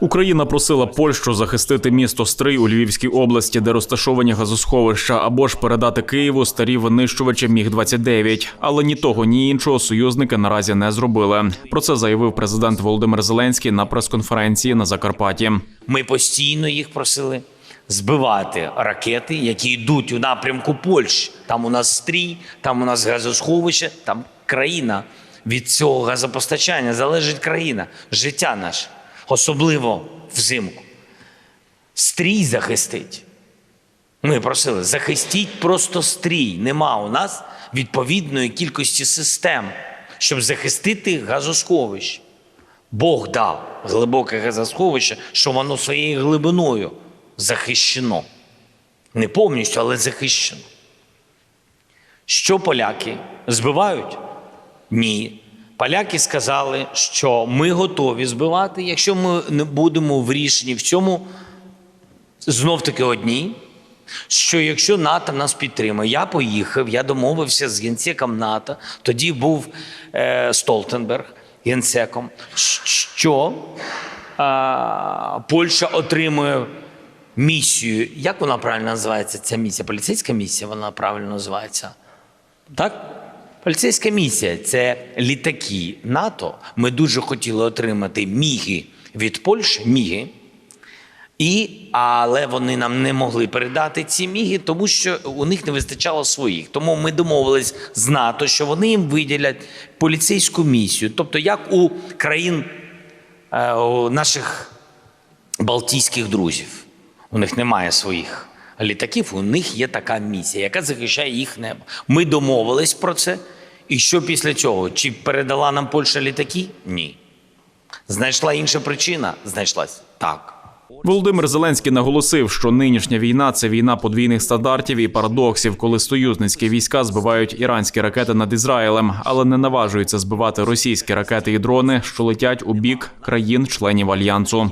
Україна просила Польщу захистити місто Стрий у Львівській області, де розташовані газосховища, або ж передати Києву старі винищувачі Міг 29 Але ні того, ні іншого союзники наразі не зробили. Про це заявив президент Володимир Зеленський на прес-конференції на Закарпатті. Ми постійно їх просили збивати ракети, які йдуть у напрямку Польщі. Там у нас стрій, там у нас газосховище, там країна. Від цього газопостачання залежить країна, життя наше, особливо взимку. Стрій захистить. Ми просили, захистіть просто стрій. Нема у нас відповідної кількості систем, щоб захистити газосховище. Бог дав глибоке газосховище, що воно своєю глибиною захищено. Не повністю, але захищено. Що поляки збивають? Ні. Поляки сказали, що ми готові збивати, якщо ми не будемо в рішенні в цьому знов таки одні. Що якщо НАТО нас підтримає, я поїхав, я домовився з генсеком НАТО, тоді був е, Столтенберг генсеком, що е, Польща отримує місію. Як вона правильно називається? Ця місія? Поліцейська місія, вона правильно називається. Так? Поліцейська місія це літаки НАТО. Ми дуже хотіли отримати міги від Польщі, міги. І, але вони нам не могли передати ці міги, тому що у них не вистачало своїх. Тому ми домовились з НАТО, що вони їм виділять поліцейську місію. Тобто, як у країн е, у наших балтійських друзів. У них немає своїх літаків, у них є така місія, яка захищає їх небо. Ми домовились про це. І що після цього? Чи передала нам Польща літаки? Ні. Знайшла інша причина? Знайшлась так. Володимир Зеленський наголосив, що нинішня війна це війна подвійних стандартів і парадоксів, коли союзницькі війська збивають іранські ракети над Ізраїлем, але не наважуються збивати російські ракети і дрони, що летять у бік країн-членів альянсу.